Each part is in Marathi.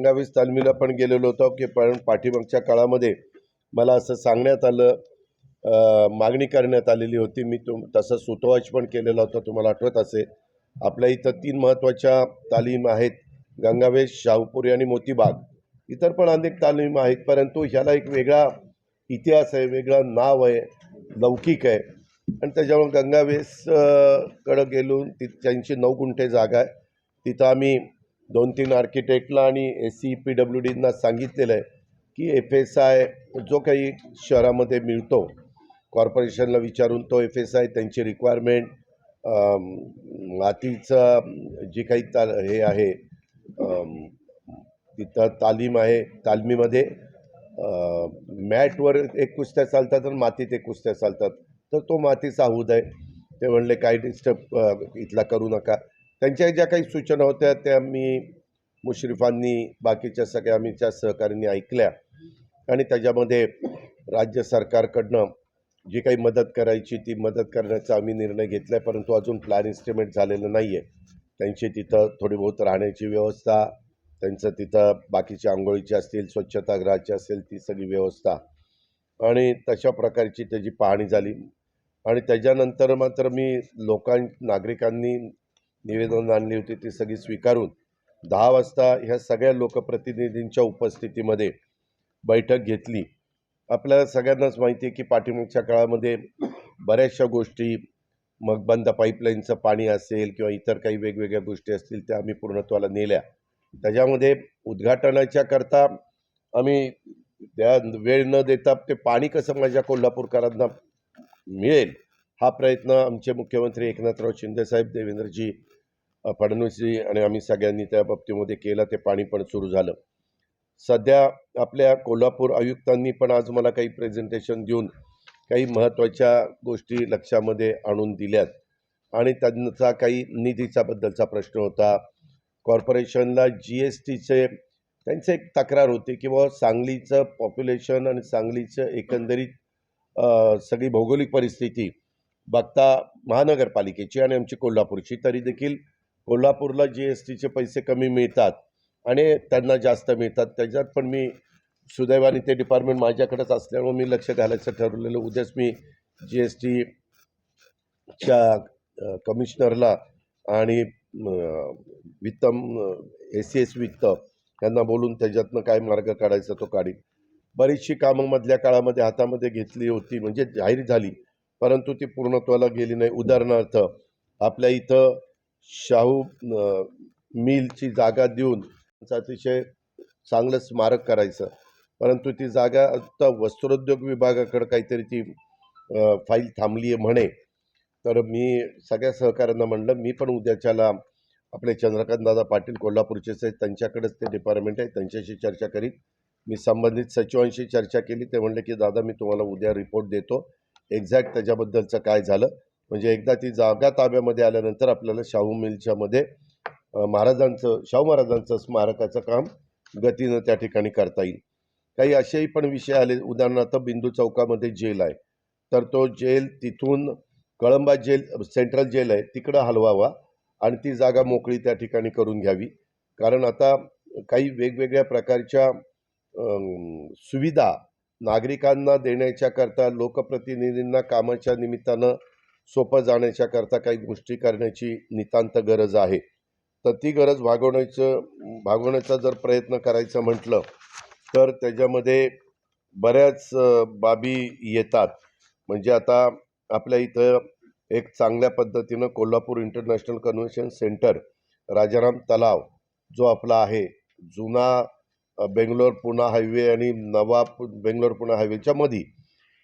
गंगावीस तालमीला पण गेलेलो होतो की पण पाठीमागच्या काळामध्ये मला असं सांगण्यात आलं मागणी करण्यात आलेली होती. मी तुम तसं सुतोवाच पण केलेला होता तुम्हाला आठवत असेल. आपल्या इथं तीन महत्त्वाच्या तालीम आहेत. गंगावेश शाहूपुरी आणि मोतीबाग. इतर पण अनेक तालीम आहेत परंतु ह्याला एक वेगळा इतिहास आहे वेगळं नाव आहे लौकिक आहे. आणि त्याच्यामुळे गंगावेसकडं गेलो ती त्यांची नऊ गुंठे जागा आहे. तिथं आम्ही दोन तीन आर्किटेक्टला आणि एस सी पी डब्ल्यू डीना सांगितलेलं आहे की एफ एस आय जो काही शहरामध्ये मिळतो कॉर्पोरेशनला विचारून तो एफ एस आय त्यांची रिक्वायरमेंट मातीचं जी काही ता हे आहे तिथं तालीम आहे तालमीमध्ये मॅटवर एक कुस्त्या चालतात आणि मातीत एक कुस्त्या चालतात. तर तो मातीचा हूद आहे. ते म्हणले काही डिस्टर्ब इथला करू नका. त्यांच्या ज्या काही सूचना होत्या त्या मी मुश्रीफांनी बाकीच्या सगळ्या आम्हीच्या सहकाऱ्यांनी ऐकल्या. आणि त्याच्यामध्ये राज्य सरकारकडनं जी काही मदत करायची ती मदत करण्याचा आम्ही निर्णय घेतला आहे परंतु अजून प्लॅन इस्टिमेट झालेलं नाही आहे त्यांची तिथं थोडी बहुत राहण्याची व्यवस्था त्यांचं तिथं बाकीची आंघोळीची असतील स्वच्छतागृहाची असेल ती सगळी व्यवस्था. आणि तशा प्रकारची त्याची पाहणी झाली. आणि त्याच्यानंतर मात्र मी लोकां नागरिकांनी निवेदन आणली होती ती सगळी स्वीकारून दहा वाजता ह्या सगळ्या लोकप्रतिनिधींच्या उपस्थितीमध्ये बैठक घेतली. आपल्याला सगळ्यांनाच माहिती आहे की पाठीमागच्या काळामध्ये बऱ्याचशा गोष्टी मग बंद पाईपलाईनचं पाणी असेल किंवा इतर काही वेगवेगळ्या गोष्टी असतील त्या आम्ही पूर्णत्वाला नेल्या. त्याच्यामध्ये उद्घाटनाच्या करता आम्ही त्या वेळ न देता ते पाणी कसं माझ्या कोल्हापूरकरांना मिळेल हा प्रयत्न आमचे मुख्यमंत्री एकनाथराव शिंदेसाहेब देवेंद्रजी फडणवीसजी आणि आम्ही सगळ्यांनी त्या बाबतीमध्ये केलं ते पाणी पण सुरू झालं. सध्या आपल्या कोल्हापूर आयुक्तांनी पण आज मला काही प्रेझेंटेशन देऊन काही महत्त्वाच्या गोष्टी लक्षामध्ये आणून दिल्यात. आणि त्यांचा काही निधीचा बद्दलचा प्रश्न होता. कॉर्पोरेशनला जी एस टीचे त्यांचं एक तक्रार होती की बाबा सांगलीचं पॉप्युलेशन आणि सांगलीचं एकंदरीत सगळी भौगोलिक परिस्थिती बघता महानगरपालिकेची आणि आमची कोल्हापूरची तरी देखील कोल्हापूरला जी एस टीचे पैसे कमी मिळतात आणि त्यांना जास्त मिळतात. त्याच्यात पण मी सुदैवाने ते डिपार्टमेंट माझ्याकडेच असल्यामुळे मी लक्ष घालायचं ठरवलेलं. उद्याच मी जी एस टीच्या कमिशनरला आणि वित्तम वित्त ए सी एस वित्त यांना बोलून त्याच्यातनं काय मार्ग काढायचा तो काढीन. बरीचशी कामं मधल्या काळामध्ये हातामध्ये घेतली होती म्हणजे जाहीर झाली परंतु ती पूर्णत्वाला गेली नाही. उदाहरणार्थ आपल्या इथं शाहू मिलची जागा देऊन त्यांचं अतिशय चांगलं स्मारक करायचं. परंतु ती जागा आता वस्त्रोद्योग विभागाकडं काहीतरी ती फाईल थांबली आहे म्हणे. तर मी सगळ्या सहकाऱ्यांना म्हणलं मी पण उद्याच्याला आपले चंद्रकांत दादा पाटील कोल्हापूरचेच आहेत त्यांच्याकडेच ते डिपार्टमेंट आहे त्यांच्याशी चर्चा करीत मी संबंधित सचिवांशी चर्चा केली ते म्हणले की दादा मी तुम्हाला उद्या रिपोर्ट देतो. एक्झॅक्ट त्याच्याबद्दलचं काय झालं म्हणजे एकदा ती जागा ताब्यामध्ये आल्यानंतर आपल्याला शाहू मिलच्यामध्ये मध्ये महाराजांचं शाहू महाराजांचं स्मारकाचं काम गतीनं त्या ठिकाणी करता येईल. काही असेही पण विषय आले उदाहरणार्थ बिंदू चौकामध्ये जेल आहे. तर तो जेल तिथून कळंबा जेल सेंट्रल जेल आहे तिकडं हलवावा आणि ती जागा मोकळी त्या ठिकाणी करून घ्यावी. कारण आता काही वेगवेगळ्या प्रकारच्या सुविधा नागरिकांना देण्याच्याकरता लोकप्रतिनिधींना कामाच्या निमित्तानं सोपं जाण्याच्याकरता काही गोष्टी करण्याची नितांत गरज आहे. तर ती गरज भागवण्याचं भागवण्याचा जर प्रयत्न करायचं म्हटलं तर त्याच्यामध्ये बऱ्याच बाबी येतात. म्हणजे आता आपल्या इथं एक चांगल्या पद्धतीनं Kolhapur international convention centre Rajaram तलाव जो आपला आहे जुना बेंगलोर पुणा हायवे आणि नवा बेंगलोर पुणा हायवेच्या मधी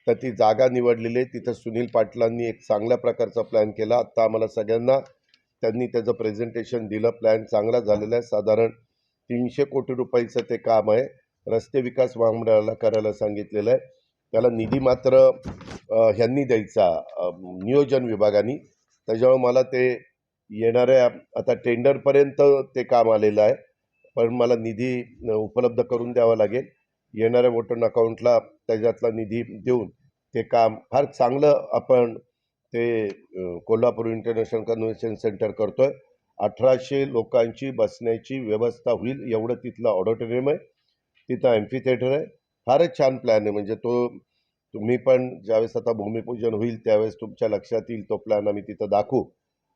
तर ती जागा निवडलेली आहे. तिथं सुनील पाटलांनी एक चांगल्या प्रकारचा प्लॅन केला. आत्ता आम्हाला सगळ्यांना त्यांनी त्याचं प्रेझेंटेशन दिलं. प्लॅन चांगला झालेला आहे. साधारण तीनशे कोटी रुपयाचं ते काम आहे. रस्ते विकास महामंडळाला करायला सांगितलेलं आहे. त्याला निधी मात्र ह्यांनी द्यायचा नियोजन विभागाने. त्याच्यामुळे मला ते येणाऱ्या आता टेंडरपर्यंत ते काम आलेलं आहे. पण मला निधी उपलब्ध करून द्यावा लागेल. येणाऱ्या वोटर अकाउंटला त्याच्यातला निधी देऊन ते काम फार चांगलं आपण ते कोल्हापूर इंटरनॅशनल कन्व्हेन्शन सेंटर करतो आहे अठराशे लोकांची बसण्याची व्यवस्था होईल एवढं तिथलं ऑडिटोरियम आहे. तिथं एम्फी थिएटर आहे. फारच छान प्लॅन आहे. म्हणजे तो तुम्ही पण ज्यावेळेस आता भूमिपूजन होईल त्यावेळेस तुमच्या लक्षात येईल तो प्लॅन आम्ही तिथं दाखवू.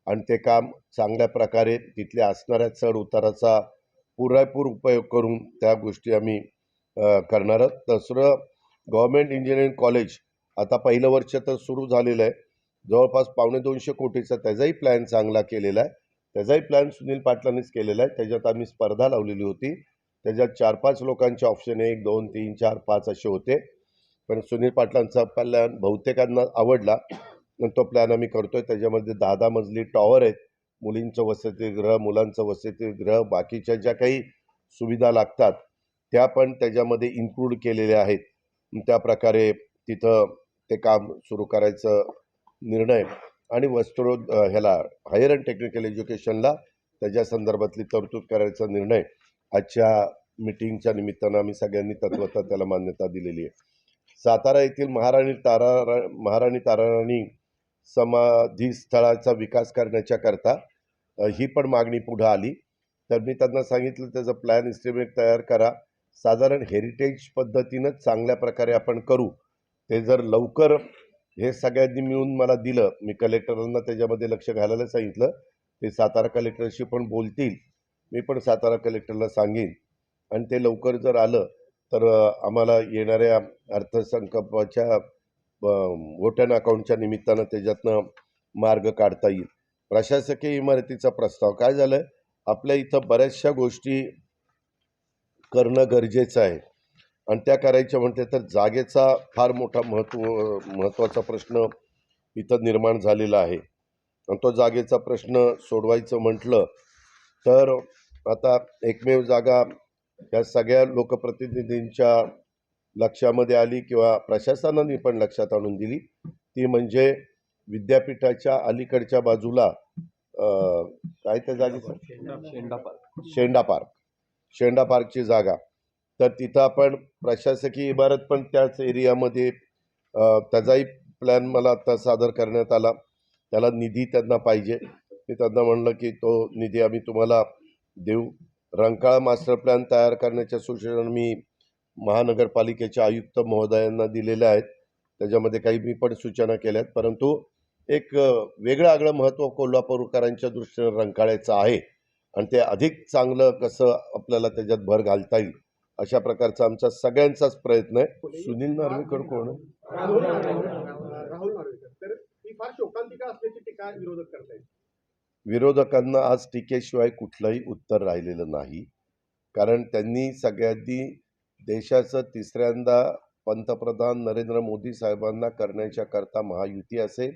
आणि ते काम चांगल्या प्रकारे तिथल्या असणाऱ्या चढ उताराचा पुरेपूर उपयोग करून त्या गोष्टी आम्ही करणार आहोत. दुसरं गव्हर्मेंट इंजिनिअरिंग कॉलेज आता पहिलं वर्ष तर सुरू झालेलं आहे. जवळपास पावणे दोनशे कोटीचा त्याचाही प्लॅन चांगला केलेला आहे. त्याचाही प्लॅन सुनील पाटलांनीच केलेला आहे. त्याच्यात आम्ही स्पर्धा लावलेली होती. त्याच्यात चार पाच लोकांचे ऑप्शन एक दोन तीन चार पाच असे होते. पण सुनील पाटलांचा प्लॅन बहुतेकांना आवडला. तो प्लॅन आम्ही करतोय. त्याच्यामध्ये दहा दहा मजली टॉवर आहेत. मुलींचं वसतिगृह मुलांचं वसतिगृह बाकीच्या ज्या काही सुविधा लागतात त्या पण त्याच्यामध्ये इन्क्लूड केलेल्या आहेत. त्या प्रकारे तिथं ते काम सुरू करायचं निर्णय आणि वस्त्रो ह्याला हायर अँड टेक्निकल एज्युकेशनला त्याच्या संदर्भातली तरतूद करायचा निर्णय आजच्या मिटिंगच्या निमित्तानं आम्ही सगळ्यांनी तत्वता त्याला मान्यता दिलेली आहे. सातारा येथील महाराणी तारा महाराणी ताराराणी समाधी स्थळाचा विकास करण्याच्या करता ही पण मागणी पुढं आली. तर मी त्यांना सांगितलं त्याचं प्लॅन इस्टिमेट तयार करा. साधारण हेरिटेज पद्धतीनंच चांगल्या प्रकारे आपण करू. ते जर लवकर हे सगळ्यांनी मिळून मला दिलं मी कलेक्टरांना त्याच्यामध्ये लक्ष घालायला सांगितलं ते सातारा कलेक्टरशी पण बोलतील मी पण सातारा कलेक्टरला सांगेन. आणि ते लवकर जर आलं तर आम्हाला येणाऱ्या अर्थसंकल्पाच्या वोटन अकाउंटच्या निमित्तानं त्याच्यातनं मार्ग काढता येईल. प्रशासकीय इमारतीचा प्रस्ताव काय झालं आहे आपल्या इथं बऱ्याचशा गोष्टी करणं गरजेचं आहे. आणि त्या करायच्या म्हणते तर जागेचा फार मोठा महत्त्व महत्त्वाचा प्रश्न इथं निर्माण झालेला आहे. आणि तो जागेचा प्रश्न सोडवायचं म्हटलं तर आता एकमेव जागा या सगळ्या लोकप्रतिनिधींच्या लक्षामध्ये आली किंवा प्रशासनाने पण लक्षात आणून दिली. ती म्हणजे विद्यापीठाच्या अलीकडच्या बाजूला काय त्या जागेचं? शेंडा पार्क. शेंडा शेंडा पार्कची जागा. तर तिथं आपण प्रशासकीय इमारत पण त्याच एरियामध्ये त्याचाही प्लॅन मला आत्ता सादर करण्यात आला. त्याला निधी त्यांना पाहिजे. मी त्यांना म्हणलं की तो निधी आम्ही तुम्हाला देऊ. रंकाळा मास्टर प्लॅन तयार करण्याच्या सूचना मी महानगरपालिकेच्या आयुक्त महोदयांना दिलेल्या आहेत. त्याच्यामध्ये काही मी पण सूचना केल्या आहेत परंतु एक वेगळं आगळं महत्त्व कोल्हापूरकरांच्या दृष्टीनं रंकाळ्याचं आहे. आणि ते अधिक चांगलं कसं आपल्याला त्याच्यात भर घालता येईल अशा प्रकारचा आमचा सगळ्यांचाच प्रयत्न आहे. सुनील नार्वेकर कोण विरोधकांना आज टीकेशिवाय कुठलंही उत्तर राहिलेलं नाही. कारण त्यांनी सगळ्यांनी देशाचं तिसऱ्यांदा पंतप्रधान नरेंद्र मोदी साहेबांना करण्याच्या करता महायुती असेल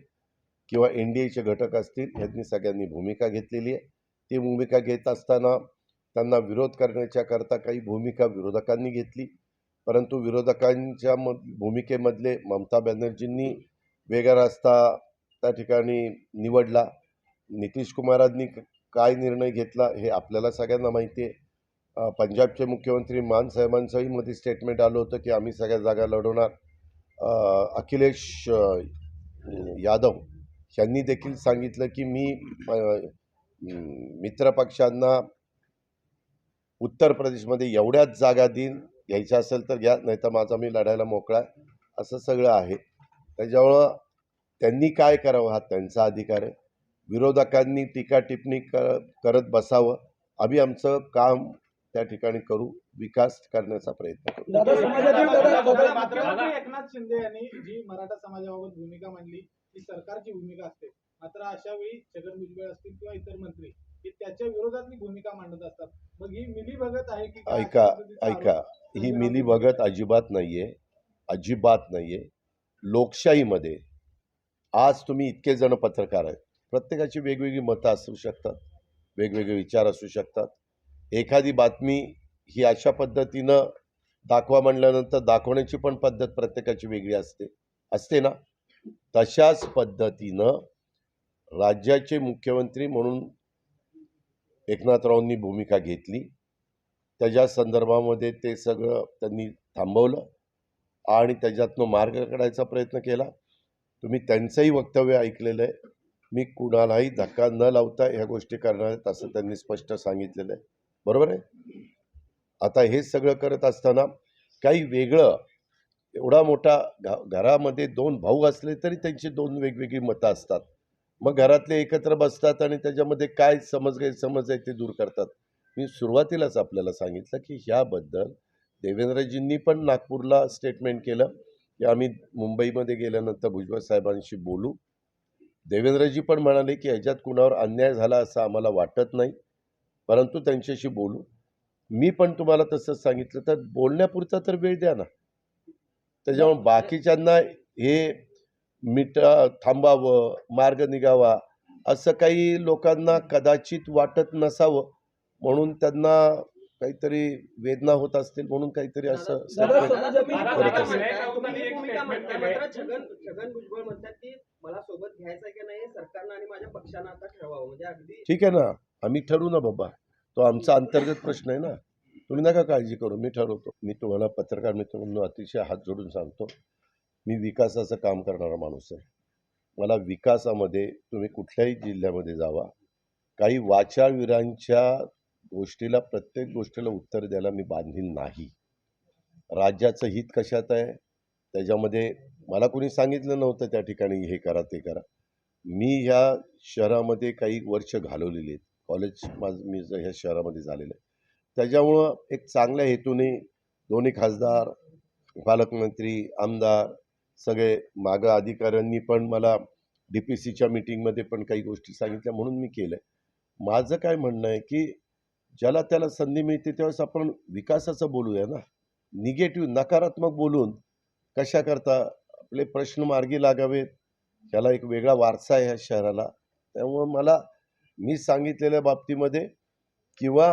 किंवा एन डी एचे घटक असतील यांनी सगळ्यांनी भूमिका घेतलेली आहे. ती भूमिका घेत असताना त्यांना विरोध करण्याच्या करता काही भूमिका विरोधकांनी घेतली. परंतु विरोधकांच्या म भूमिकेमधले ममता बॅनर्जींनी वेगळा रस्ता त्या ठिकाणी निवडला. नितीश कुमारांनी काय निर्णय घेतला हे आपल्याला सगळ्यांना माहिती आहे. पंजाबचे मुख्यमंत्री मान साहेबांचंही मध्ये स्टेटमेंट आलं होतं की आम्ही सगळ्या जागा लढवणार. अखिलेश यादव यांनी देखील सांगितलं की मी मित्रपक्षांना उत्तर प्रदेशमध्ये एवढ्याच जागा देईन घ्यायच्या असेल तर घ्या नाही तर माझा मी लढायला मोकळा आहे. असं सगळं आहे. त्याच्यामुळं त्यांनी काय करावं हा त्यांचा अधिकार आहे. विरोधकांनी टीका टिप्पणी कर करत बसावं. आम्ही आमचं काम त्या ठिकाणी करू विकास करण्याचा प्रयत्न करू. दादा समाजातील दादा मुख्यमंत्री दादा. एकनाथ शिंदे यांनी जी मराठा समाजाबाबत भूमिका मांडली ती सरकारची भूमिका असते. मात्र अशा वेळी छगन भुजबळ असतील किंवा इतर मंत्री हे त्याच्या विरोधातली भूमिका मांडत असतात. मग ही मिली भगत आहे की? ऐका ऐका. ही मिली भगत अजिबात नाही आहे अजिबात नाही आहे लोकशाहीमध्ये आज तुम्ही इतके जण पत्रकार आहेत. प्रत्येकाची वेगवेगळी मतं असू शकतात वेगवेगळे विचार असू शकतात. एखादी बातमी ही अशा पद्धतीनं दाखवा म्हणल्यानंतर दाखवण्याची पण पद्धत प्रत्येकाची वेगळी असते असते ना? तशाच पद्धतीनं राज्याचे मुख्यमंत्री म्हणून एकनाथरावांनी भूमिका घेतली. त्याच्या संदर्भामध्ये ते सगळं त्यांनी थांबवलं आणि त्याच्यातनं मार्ग काढायचा प्रयत्न केला. तुम्ही त्यांचंही वक्तव्य ऐकलेलं आहे. मी कुणालाही धक्का न लावता ह्या गोष्टी करणार आहेत असं त्यांनी स्पष्ट सांगितलेलं आहे. बरोबर आहे? आता हे सगळं करत असताना काही वेगळं एवढा मोठा घ घरामध्ये दोन भाऊ असले तरी त्यांची दोन वेगवेगळी मतं असतात. मग घरातले एकत्र बसतात आणि त्याच्यामध्ये काय समज गैरसमज आहे ते दूर करतात. मी सुरुवातीलाच आपल्याला सांगितलं की ह्याबद्दल देवेंद्रजींनी पण नागपूरला स्टेटमेंट केलं. की आम्ही मुंबईमध्ये गेल्यानंतर भुजबळ साहेबांशी बोलू. देवेंद्रजी पण म्हणाले की ह्याच्यात कुणावर अन्याय झाला असं आम्हाला वाटत नाही. परंतु त्यांच्याशी बोलू. मी पण तुम्हाला तसंच सांगितलं तर बोलण्यापुरता तर वेळ द्या ना. त्याच्यामुळे बाकीच्यांना हे मिट थांबावं मार्ग निघावा असं काही लोकांना कदाचित वाटत नसावं. म्हणून त्यांना काहीतरी वेदना होत असतील म्हणून काहीतरी असं करत भूमिका असेल. म्हणताय, तुम्ही भूमिका म्हणताय, मात्र छगन छगन भुजबळ म्हणतात की मला सोबत घ्यायचं की नाही सरकारनं आणि माझ्या पक्षानं आता ठरवावं. म्हणजे अगदी ठीक आहे ना. आम्ही ठरवू ना बाबा. तो आमचा अंतर्गत प्रश्न आहे ना. तुम्ही नका काळजी करू. मी ठरवतो. मी तुम्हाला पत्रकार मित्र म्हणून अतिशय हात जोडून सांगतो. मी विकासाचं काम करणारा माणूस आहे. मला विकासामध्ये तुम्ही कुठल्याही जिल्ह्यामध्ये जावा. काही वाचाळवीरांच्या गोष्टीला प्रत्येक गोष्टीला उत्तर द्यायला मी बांधील नाही. राज्याचं हित कशात आहे? त्याच्यामध्ये मला कोणी सांगितलं नव्हतं त्या ठिकाणी हे करा ते करा. मी ह्या शहरामध्ये काही वर्ष घालवलेली आहेत. कॉलेज माझं मी ह्या शहरामध्ये झालेलं आहे. त्याच्यामुळं एक चांगल्या हेतूने दोन्ही खासदार पालकमंत्री आमदार सगळे मागं अधिकाऱ्यांनी पण मला डी पी सीच्या मिटिंगमध्ये पण काही गोष्टी सांगितल्या म्हणून मी केलं आहे माझं काय म्हणणं आहे की ज्याला त्याला संधी मिळते त्यावेळेस आपण विकासाचं बोलूया ना. निगेटिव्ह नकारात्मक बोलून कशाकरता आपले प्रश्न मार्गी लागावेत? त्याला एक वेगळा वारसा आहे ह्या शहराला. त्यामुळं मला मी सांगितलेल्या बाबतीमध्ये किंवा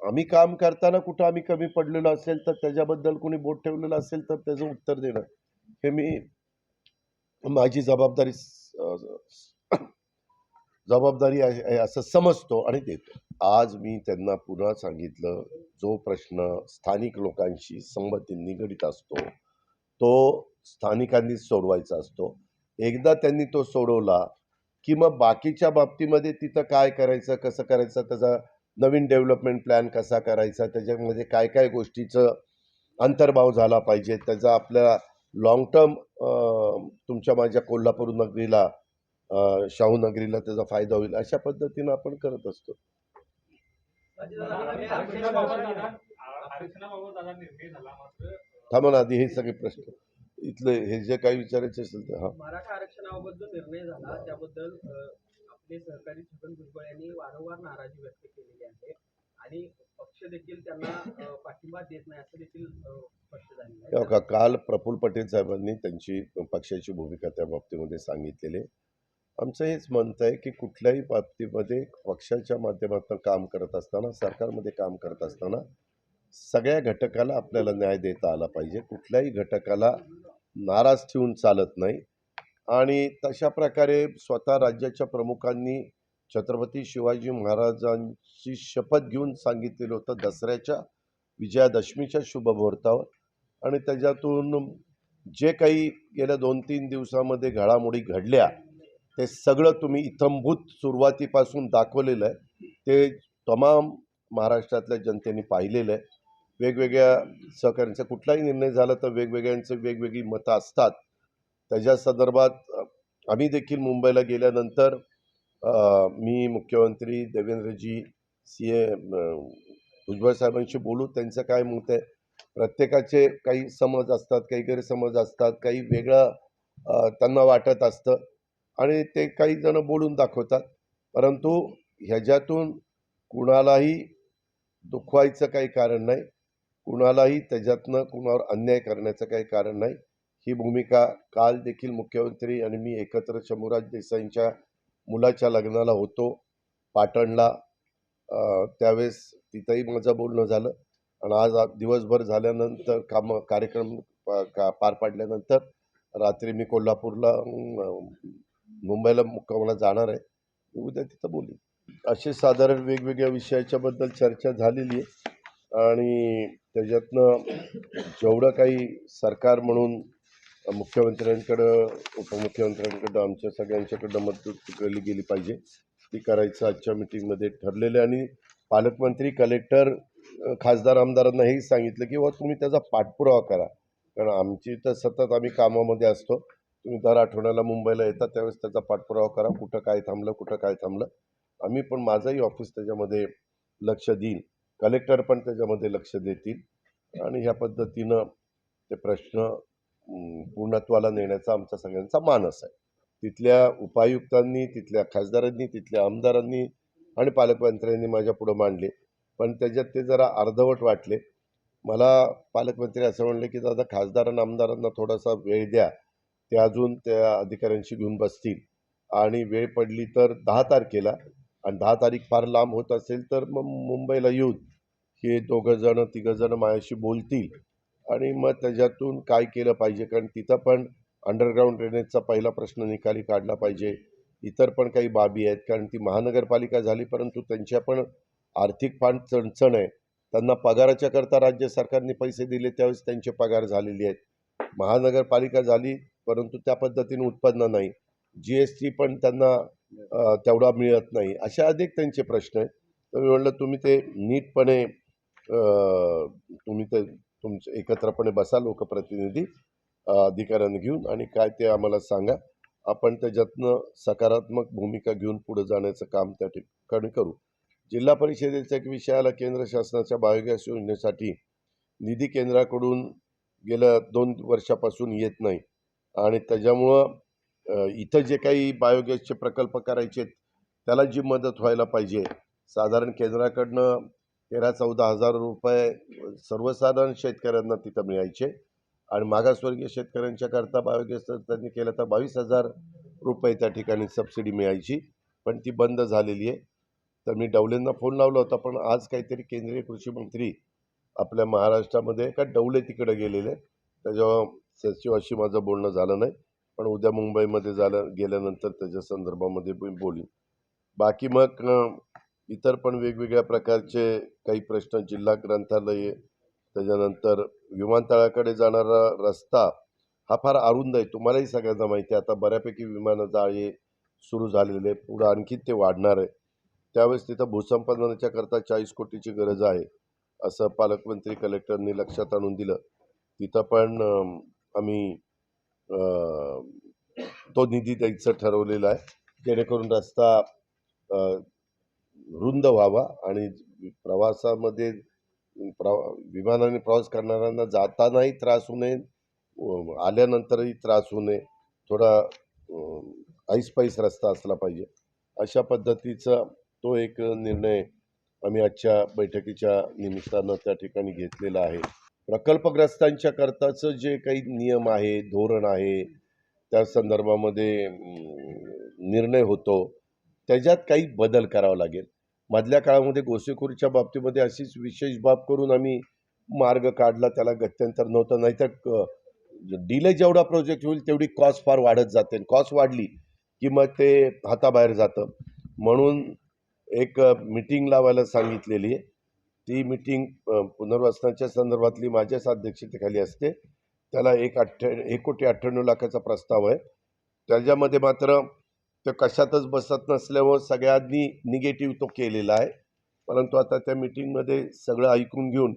आम्ही काम करताना कुठं आम्ही कमी पडलेलो असेल तर त्याच्याबद्दल कोणी बोट ठेवलेलं असेल तर त्याचं उत्तर देणं. हे मी माझी जबाबदारी जबाबदारी आहे असं समजतो आणि देतो. आज मी त्यांना पुन्हा सांगितलं जो प्रश्न स्थानिक लोकांशी संमती निगडीत असतो तो स्थानिकांनीच सोडवायचा असतो. एकदा त्यांनी तो सोडवला की मग बाकीच्या बाबतीमध्ये तिथं काय करायचं कसं करायचं त्याचा नवीन डेव्हलपमेंट प्लॅन कसा करायचा त्याच्यामध्ये काय काय गोष्टीचं अंतर्भाव झाला पाहिजे त्याचा आपल्या लॉंग टर्म तुमच्या माझ्या कोल्हापूर नगरीला शाहू नगरीला त्याचा फायदा होईल अशा पद्धतीनं आपण करत असतो. थांबा ना आधी हे सगळे प्रश्न. इथले हे जे काही विचारायचे असेल ते हा. मराठा आरक्षणाबाबत जो निर्णय झाला त्याबद्दल आपले सहकारी छगन भुजबळ यांनी वारंवार नाराजी व्यक्त केलेली आहे. आणि पक्ष देखील त्यांना पाठिंबा देत नाही असं देखील हो का? काल प्रफुल्ल पटेल साहेबांनी त्यांची पक्षाची भूमिका त्या बाबतीमध्ये सांगितलेली आहे. आमचं हेच म्हणतं आहे की कुठल्याही बाबतीमध्ये पक्षाच्या माध्यमातून काम करत असताना सरकारमध्ये काम करत असताना सगळ्या घटकाला आपल्याला न्याय देता आला पाहिजे. कुठल्याही घटकाला नाराज ठेवून चालत नाही. आणि तशा प्रकारे स्वतः राज्याच्या प्रमुखांनी छत्रपती शिवाजी महाराजांची शपथ घेऊन सांगितलेलं होतं दसऱ्याच्या विजयादशमीच्या शुभमुहूर्तावर. आणि त्याच्यातून जे काही गेल्या दोन तीन दिवसामध्ये घडामोडी घडल्या ते सगळं तुम्ही इथंभूत सुरुवातीपासून दाखवलेलं आहे. ते तमाम महाराष्ट्रातल्या जनतेने पाहिलेलं आहे. वेगवेगळ्या सहकाऱ्यांचा कुठलाही निर्णय झाला तर वेगवेगळ्यांचं वेगवेगळी मतं असतात. त्याच्या संदर्भात आम्ही देखील मुंबईला गेल्यानंतर मी मुख्यमंत्री देवेंद्रजी सी ए भुजबळ साहेबांशी बोलू त्यांचं काय मत आहे? प्रत्येकाचे काही समज असतात काही गैरसमज असतात काही वेगळं त्यांना वाटत असतं आणि ते काही जण बोलून दाखवतात. परंतु ह्याच्यातून कुणालाही दुखवायचं काही कारण नाही. कुणालाही त्याच्यातनं कुणावर अन्याय करण्याचं काही कारण नाही. ही भूमिका काल देखील मुख्यमंत्री आणि मी एकत्र शंभूराज देसाईंच्या मुलाच्या लग्नाला होतो पाटणला. त्यावेळेस तिथंही माझं बोलणं झालं. आणि आज दिवसभर झाल्यानंतर काम कार्यक्रम का पार पाडल्यानंतर रात्री मी कोल्हापूरला मुंबईला मुक्कामाला जाणार आहे. उद्या तिथं बोली असे साधारण वेगवेगळ्या विषयाच्याबद्दल चर्चा झालेली आहे. आणि त्याच्यातनं जेवढं काही सरकार म्हणून मुख्यमंत्र्यांकडं उपमुख्यमंत्र्यांकडं आमच्या सगळ्यांच्याकडं मदत केली गेली पाहिजे. ती करायचं आजच्या मिटिंगमध्ये ठरलेलं आणि पालकमंत्री कलेक्टर खासदार आमदारांना हेही सांगितलं की बुवा तुम्ही त्याचा पाठपुरावा करा. कारण आमची तर सतत आम्ही कामामध्ये असतो. तुम्ही दर आठवड्याला मुंबईला येता त्यावेळेस त्याचा पाठपुरावा करा. कुठं काय थांबलं कुठं काय थांबलं. आम्ही पण माझंही ऑफिस त्याच्यामध्ये लक्ष देईल कलेक्टर पण त्याच्यामध्ये लक्ष देतील. आणि ह्या पद्धतीनं ते प्रश्न पूर्णत्वाला नेण्याचा आमचा सगळ्यांचा मानस आहे. तिथल्या उपायुक्तांनी तिथल्या खासदारांनी तिथल्या आमदारांनी आणि पालकमंत्र्यांनी माझ्या पुढं मांडले. पण त्याच्यात ते जरा अर्धवट वाटले. मला पालकमंत्री असं म्हणले की दादा खासदारांना आमदारांना थोडासा वेळ द्या. ते अजून त्या अधिकाऱ्यांशी घेऊन बसतील. आणि वेळ पडली तर दहा तारखेला. आणि दहा तारीख फार लांब होत असेल तर मग मुंबईला येऊन हे दोघं जण तिघं जण माझ्याशी बोलतील. आणि मग त्याच्यातून काय केलं पाहिजे? कारण तिथं पण अंडरग्राऊंड ड्रेनेजचा पहिला प्रश्न निकाली काढला पाहिजे. इतर पण काही बाबी आहेत. कारण ती महानगरपालिका झाली परंतु त्यांच्या पण आर्थिक पान चणचण आहे. त्यांना पगाराच्या करता राज्य सरकारने पैसे दिले त्यावेळेस त्यांचे पगार झालेले आहेत. महानगरपालिका झाली परंतु त्या पद्धतीने उत्पन्न नाही. जी एस टी पण त्यांना तेवढा मिळत नाही. अशा अधिक त्यांचे प्रश्न आहेत. तर मी म्हटलं तुम्ही ते नीटपणे तुम्ही ते तुमचे एकत्रपणे बसा लोकप्रतिनिधी अधिकाऱ्यांना घेऊन आणि काय ते आम्हाला सांगा. आपण त्याच्यातनं सकारात्मक भूमिका घेऊन पुढे जाण्याचं काम त्या ठिकाणी करू. जिल्हा परिषदेच्या एक विषयाला केंद्र शासनाच्या बायोगॅस योजनेसाठी निधी केंद्राकडून गेल्या दोन वर्षापासून येत नाही. आणि त्याच्यामुळं इथं जे काही बायोगॅसचे प्रकल्प करायचे आहेत, त्याला जी मदत व्हायला पाहिजे साधारण केंद्राकडनं तेरा चौदा हजार रुपये सर्वसाधारण शेतकऱ्यांना तिथं मिळायचे. आणि मागासवर्गीय शेतकऱ्यांच्या करता बायोगॅस त्यांनी केलं तर बावीस हजार रुपये त्या ठिकाणी सबसिडी मिळायची. पण ती बंद झालेली आहे. तर मी डवलेंना फोन लावला होता पण आज काहीतरी केंद्रीय कृषी मंत्री आपल्या महाराष्ट्रामध्ये का डवले तिकडे गेलेले. त्याच्यावर सचिवाशी माझं बोलणं झालं नाही. पण उद्या मुंबईमध्ये झालं गेल्यानंतर त्याच्या संदर्भामध्ये मी बोलीन. बाकी मग इतर पण वेगवेगळ्या प्रकारचे काही प्रश्न जिल्हा ग्रंथालये त्याच्यानंतर विमानतळाकडे जाणारा रस्ता हा फार अरुंद आहे. तुम्हालाही सगळ्यांना माहिती आहे आता बऱ्यापैकी विमानं जाळे सुरू झालेले आहे पुढं आणखी ते वाढणार आहे. त्यावेळेस तिथं भूसंपादनाच्या करता चाळीस कोटीची गरज आहे असं पालकमंत्री कलेक्टरनी लक्षात आणून दिलं. तिथं पण आम्ही तो निधी द्यायचं ठरवलेला आहे जेणेकरून रस्ता रुंद व्हावा आणि प्रवासामध्ये प्रवा विमानाने प्रवास करणाऱ्यांना जातानाही त्रास होऊ नये आल्यानंतरही त्रास होऊ नये. थोडा ऐसपैस रस्ता असला पाहिजे. अशा पद्धतीचा तो एक निर्णय आम्ही आजच्या बैठकीच्या निमित्तानं त्या ठिकाणी घेतलेला आहे. प्रकल्पग्रस्तांच्या करताचं जे काही नियम आहे धोरण आहे त्या संदर्भामध्ये निर्णय होतो. त्याच्यात काही बदल करावा लागेल. मधल्या काळामध्ये गोसेखोरीच्या बाबतीमध्ये अशीच विशेष बाब करून आम्ही मार्ग काढला त्याला गत्यंतर नव्हतं. नाहीतर डिले जेवढा प्रोजेक्ट होईल तेवढी कॉस्ट फार वाढत जाते. कॉस्ट वाढली की मग ते हाताबाहेर जातं. म्हणून एक मिटिंग लावायला सांगितलेली आहे. ती मिटिंग पुनर्वसनाच्या संदर्भातली माझ्याच अध्यक्षतेखाली असते. त्याला एक अठ्ठ्या एक कोटी अठ्ठ्याण्णव लाखाचा प्रस्ताव आहे. त्याच्यामध्ये मात्र ते कशातच बसत नसल्यामुळं सगळ्यांनी निगेटिव्ह तो केलेला आहे. परंतु आता त्या मिटिंगमध्ये सगळं ऐकून घेऊन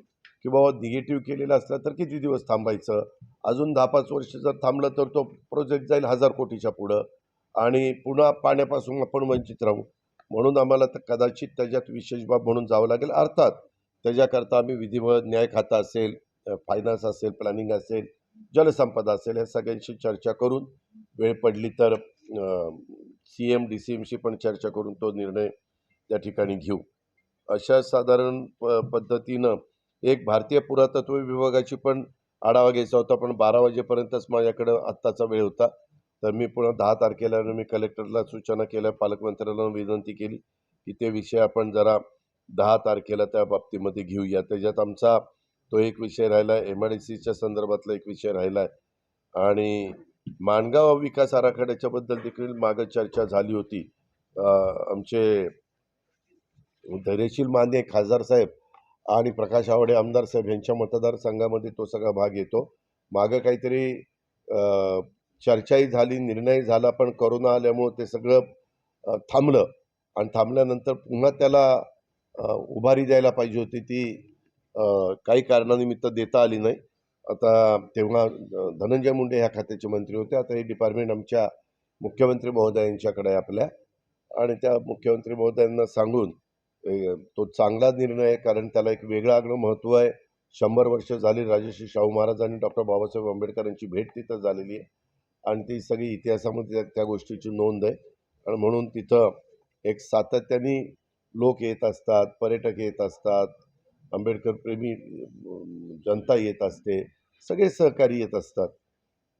की बाबा निगेटिव्ह केलेला असला तर किती दिवस थांबायचं? अजून दहा पाच वर्ष जर थांबलं तर तो प्रोजेक्ट जाईल हजार कोटीच्या पुढं. आणि पुन्हा पाण्यापासून आपण वंचित राहू. म्हणून आम्हाला तर कदाचित त्याच्यात विशेष बाब म्हणून जावं लागेल. अर्थात त्याच्याकरता आम्ही विधिवत न्याय खाता असेल फायनान्स असेल प्लॅनिंग असेल जलसंपदा असेल या सगळ्यांशी चर्चा करून वेळ पडली तर सी एम डी सी एमशी पण चर्चा करून तो निर्णय त्या ठिकाणी घेऊ. अशा साधारण प पद्धतीनं एक भारतीय पुरातत्व विभागाची पण आढावा घ्यायचा होता पण बारा वाजेपर्यंतच माझ्याकडं आत्ताचा वेळ होता. तर मी पुन्हा दहा तारखेला मी कलेक्टरला सूचना केल्या पालकमंत्र्याला विनंती केली की ते विषय आपण जरा दहा तारखेला त्या बाबतीमध्ये घेऊया. त्याच्यात आमचा तो एक विषय राहिला आहे एम आय डी सीच्या संदर्भातला एक विषय राहिला आहे आणि माणगाव विकास आराखड्याच्याबद्दल देखील मागं चर्चा झाली होती. आमचे धैर्यशील माने खासदार साहेब आणि प्रकाश आवडे आमदार साहेब यांच्या मतदारसंघामध्ये तो सगळा भाग येतो. मागं काहीतरी चर्चाही झाली निर्णय झाला पण करोना आल्यामुळं ते सगळं थांबलं. आणि थांबल्यानंतर पुन्हा त्याला उभारी द्यायला पाहिजे होती ती काही कारणानिमित्त देता आली नाही. आता तेव्हा धनंजय मुंडे ह्या खात्याचे मंत्री होते. आता हे डिपार्टमेंट आमच्या मुख्यमंत्री महोदयांच्याकडे आपल्या. आणि त्या मुख्यमंत्री महोदयांना सांगून तो चांगला निर्णय आहे कारण त्याला एक वेगळं आगळं महत्त्व आहे. शंभर वर्ष झाली राजश्री शाहू महाराज आणि डॉक्टर बाबासाहेब आंबेडकरांची भेट तिथं झालेली आहे. आणि ती सगळी इतिहासामध्ये त्या- त्या गोष्टीची नोंद आहे. आणि म्हणून तिथं एक सातत्याने लोक येत असतात पर्यटक येत असतात. आंबेडकर प्रेमी जनता येत असते सगळे सहकारी येत असतात.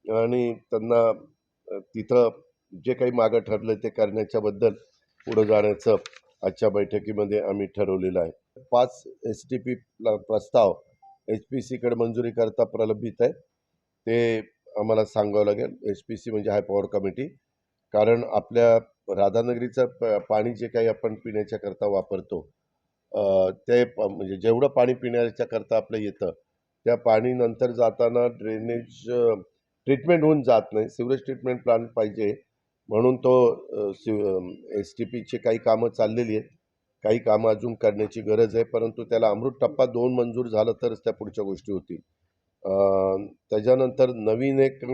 आणि त्यांना तिथं जे काही मागं ठरलं ते करण्याच्याबद्दल पुढं जाण्याचं आजच्या बैठकीमध्ये आम्ही ठरवलेलं आहे. पाच एस टी पी प्रस्ताव एच पी सीकडे मंजुरीकरता प्रलंबित आहे. ते आम्हाला सांगावं लागेल. एच पी सी म्हणजे हाय पॉवर कमिटी कारण आपल्या राधानगरीचं प पाणी जे काही आपण पिण्याच्याकरता वापरतो ते प- म्हणजे जेवढं पाणी पिण्याच्या करता आपलं येतं त्या पाणी नंतर जाताना ड्रेनेज ट्रीटमेंट होऊन जात नाही. सिवरेज ट्रीटमेंट प्लांट पाहिजे. म्हणून तो एस टी पीची काही कामं चाललेली आहेत. काही कामं अजून करण्याची गरज आहे. परंतु त्याला अमृत टप्पा दोन मंजूर झालं तरच त्या पुढच्या गोष्टी होतील. त्याच्यानंतर नवीन एक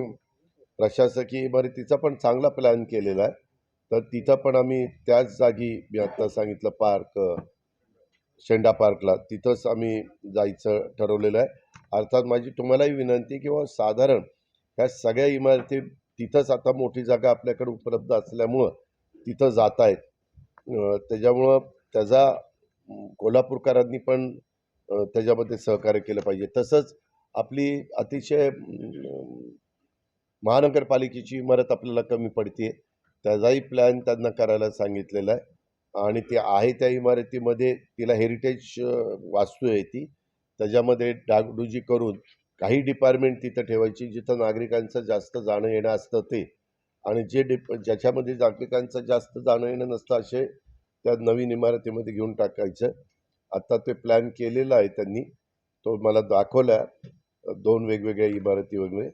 प्रशासकीय इमारतीचा पण चांगला प्लॅन केलेला आहे. तर तिथं पण आम्ही त्याच जागी मी आत्ता सांगितलं पार्क शेंडा पार्कला. तिथंच आम्ही जायचं ठरवलेलं आहे. अर्थात माझी तुम्हालाही विनंती किंवा साधारण ह्या सगळ्या इमारती तिथंच आता मोठी जागा आपल्याकडे उपलब्ध असल्यामुळं तिथं जात आहेत त्याच्यामुळं त्याचा कोल्हापूरकरांनी पण त्याच्यामध्ये सहकार्य केलं पाहिजे. तसंच आपली अतिशय महानगरपालिकेची इमारत आपल्याला कमी पडते त्याचाही प्लॅन त्यांना करायला सांगितलेला आहे. आणि ते आहे त्या इमारतीमध्ये तिला हेरिटेज वास्तू आहे ती. त्याच्यामध्ये डागडुजी करून काही डिपार्टमेंट तिथं ठेवायची जिथं नागरिकांचं जास्त जाणं येणं असतं ते. आणि जे डिप ज्याच्यामध्ये नागरिकांचं जास्त जाणं येणं नसतं असे त्या नवीन इमारतीमध्ये घेऊन टाकायचं. आत्ता ते प्लॅन केलेला आहे त्यांनी. तो मला दाखवला दोन वेगवेगळ्या इमारती वगैरे.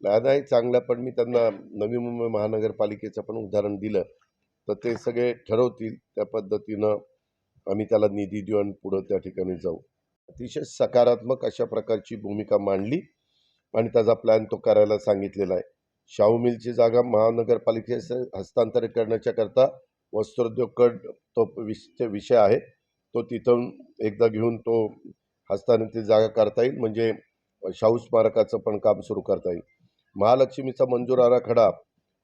प्लॅन आहे चांगला पण मी त्यांना नवी मुंबई महानगरपालिकेचं पण उदाहरण दिलं. तर ते सगळे ठरवतील त्या पद्धतीनं आम्ही त्याला निधी देऊ आणि पुढं त्या ठिकाणी जाऊ. अतिशय सकारात्मक अशा प्रकारची भूमिका मांडली आणि त्याचा प्लॅन तो करायला सांगितलेला आहे. शाहू मिलची जागा महानगरपालिकेस हस्तांतरित करण्याच्या करता वस्त्रोद्योग तो विष विषय आहे. तो तिथून एकदा घेऊन तो हस्तांतरित जागा करता येईल. म्हणजे शाहू स्मारकाचं पण काम सुरू करता येईल. महालक्ष्मीचा मंजूर आराखडा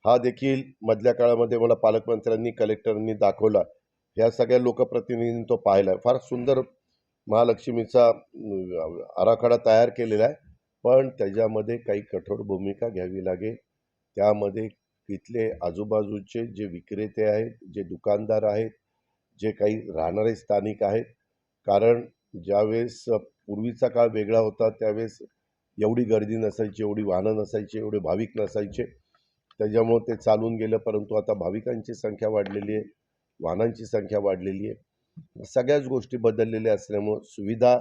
हा देखील मधल्या काळामध्ये मला पालकमंत्र्यांनी कलेक्टरांनी दाखवला. ह्या सगळ्या लोकप्रतिनिधींनी तो पाहिला. आहे फार सुंदर महालक्ष्मीचा आराखडा तयार केलेला आहे. पण त्याच्यामध्ये काही कठोर भूमिका घ्यावी लागेल. त्यामध्ये तिथले आजूबाजूचे जे विक्रेते आहेत जे दुकानदार आहेत जे काही राहणारे स्थानिक आहेत. कारण ज्यावेळेस पूर्वीचा काळ वेगळा होता त्यावेळेस एवढी गर्दी नसायची एवढी वाहनं नसायची एवढे भाविक नसायचे. त्याच्यामुळं ते चालून गेलं परंतु आता भाविकांची संख्या वाढलेली आहे वाहनांची संख्या वाढलेली आहे. सगळ्याच गोष्टी बदललेल्या असल्यामुळं सुविधा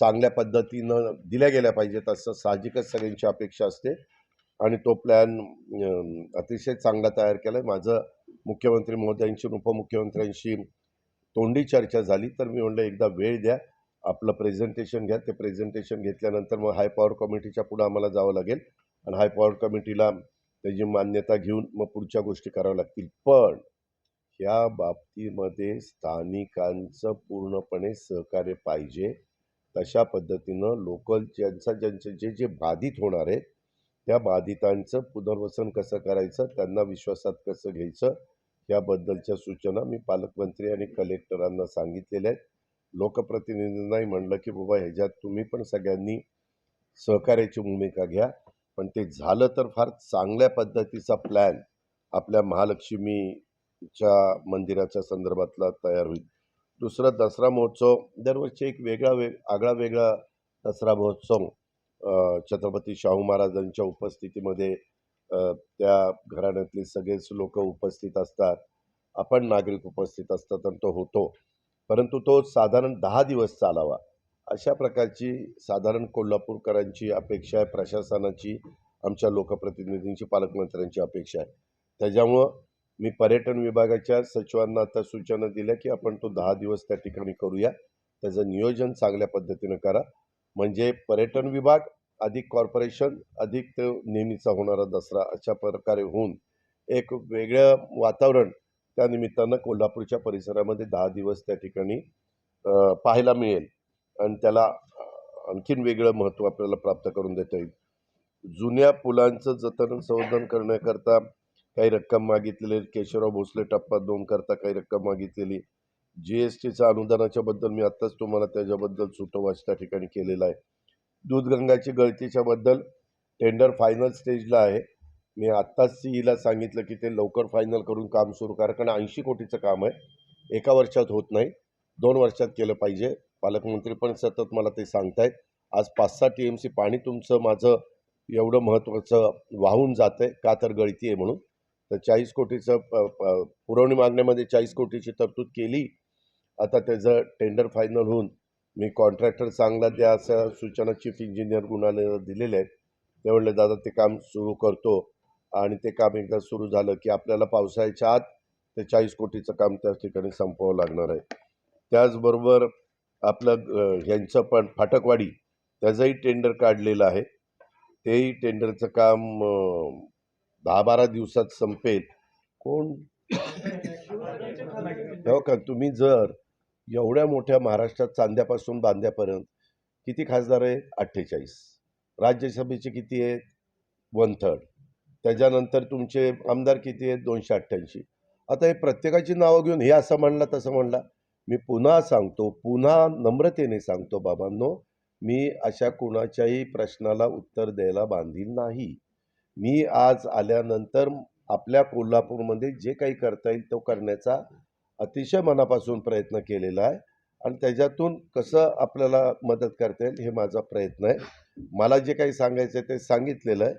चांगल्या पद्धतीनं दिल्या गेल्या पाहिजेत असं साहजिकच सगळ्यांची अपेक्षा असते. आणि तो प्लॅन अतिशय चांगला तयार केला आहे माझं मुख्यमंत्री महोदयांशी उपमुख्यमंत्र्यांशी तोंडी चर्चा झाली तर मी म्हणलं एकदा वेळ द्या आपलं प्रेझेंटेशन घ्या. ते प्रेझेंटेशन घेतल्यानंतर मग हाय पॉवर कमिटीच्या पुढं आम्हाला जावं लागेल. आणि हाय पॉवर कमिटीला त्याची मान्यता घेऊन मग पुढच्या गोष्टी कराव्या लागतील. पण ह्या बाबतीमध्ये स्थानिकांचं पूर्णपणे सहकार्य पाहिजे. तशा पद्धतीनं लोकल ज्यांचा ज्यांचे जे जे बाधित होणार आहेत त्या बाधितांचं पुनर्वसन कसं करायचं त्यांना विश्वासात कसं घ्यायचं याबद्दलच्या सूचना मी पालकमंत्री आणि कलेक्टरांना सांगितलेल्या आहेत. लोकप्रतिनिधींनाही म्हणलं की बाबा ह्याच्यात तुम्ही पण सगळ्यांनी सहकार्याची भूमिका घ्या. पण ते झालं तर फार चांगल्या पद्धतीचा प्लॅन आपल्या महालक्ष्मीच्या मंदिराच्या संदर्भातला तयार होईल. दुसरा दसरा महोत्सव दरवर्षी एक वेगळा वेग आगळा वेगळा दसरा महोत्सव छत्रपती शाहू महाराजांच्या उपस्थितीमध्ये त्या घराण्यातले सगळेच लोक उपस्थित असतात. आपण नागरिक उपस्थित असतात आणि तो होतो. परंतु तो साधारण दहा दिवस चालावा. अशा प्रकारची साधारण कोल्हापूरकरांची अपेक्षा आहे प्रशासनाची आमच्या लोकप्रतिनिधींची पालकमंत्र्यांची अपेक्षा आहे. त्याच्यामुळं मी पर्यटन विभागाच्या सचिवांना आता सूचना दिल्या की आपण तो दहा दिवस त्या ठिकाणी करूया. त्याचं नियोजन चांगल्या पद्धतीनं करा. म्हणजे पर्यटन विभाग अधिक कॉर्पोरेशन अधिक तो नेहमीचा होणारा दसरा अशा प्रकारे होऊन एक वेगळं वातावरण त्या निमित्तानं कोल्हापूरच्या परिसरामध्ये दहा दिवस त्या ठिकाणी पाहायला मिळेल. आणि त्याला आणखीन वेगळं महत्त्व आपल्याला प्राप्त करून देता येईल. जुन्या पुलांचं जतन संवर्धन करण्याकरता काही रक्कम मागितलेली केशवराव भोसले टप्पा दोन करता काही रक्कम मागितलेली. जी एस टीचा अनुदानाच्या बद्दल मी आत्ताच तुम्हाला त्याच्याबद्दल सुतोवाच त्या ठिकाणी केलेला आहे. दूधगंगाची गळतीच्या बद्दल टेंडर फायनल स्टेजला आहे. मी आत्ताच सीईला सांगितलं की ते लवकर फायनल करून काम सुरू करा कारण ऐंशी कोटीचं काम आहे. एका वर्षात होत नाही. दोन वर्षात केलं पाहिजे. पालकमंत्री पण सतत मला ते सांगतायत. आज पाच सहा टी एम सी पाणी तुमचं माझं एवढं महत्त्वाचं वाहून जातं आहे का तर गळती आहे म्हणून. तर चाळीस कोटीचं प- पुरवणी मागण्यामध्ये चाळीस कोटीची तरतूद केली. आता त्याचं टेंडर फायनल होऊन मी कॉन्ट्रॅक्टर चांगला द्या असं सूचना चीफ इंजिनियर गुणालयाला दिलेल्या आहेत. ते म्हणले दादा ते काम सुरू करतो. आणि ते काम एकदा सुरू झालं की आपल्याला पावसाळ्याच्या आत ते चाळीस कोटीचं काम त्या ठिकाणी संपवावं लागणार आहे. त्याचबरोबर आपलं ह्यांचं पण फाटकवाडी त्याचंही टेंडर काढलेलं आहे. तेही टेंडरचं काम दहा बारा दिवसात संपेल. कोण? हो का? तुम्ही जर एवढ्या मोठ्या महाराष्ट्रात चांद्यापासून बांध्यापर्यंत किती खासदार आहे अठ्ठेचाळीस. राज्यसभेचे किती आहेत? वन थर्ड त्याच्यानंतर तुमचे आमदार किती आहेत? दोनशे अठ्ठ्याऐंशी. आता हे प्रत्येकाची नावं घेऊन हे असं म्हणला तसं म्हणला. मी पुन्हा सांगतो पुन्हा नम्रतेने सांगतो बाबांनो मी अशा कुणाच्याही प्रश्नाला उत्तर द्यायला बांधील नाही. मी आज आल्यानंतर आपल्या कोल्हापूरमध्ये जे काही करता येईल तो करण्याचा अतिशय मनापासून प्रयत्न केलेला आहे आणि त्याच्यातून कसं आपल्याला मदत करता येईल हे माझा प्रयत्न आहे. मला जे काही सांगायचं आहे ते सांगितलेलं आहे.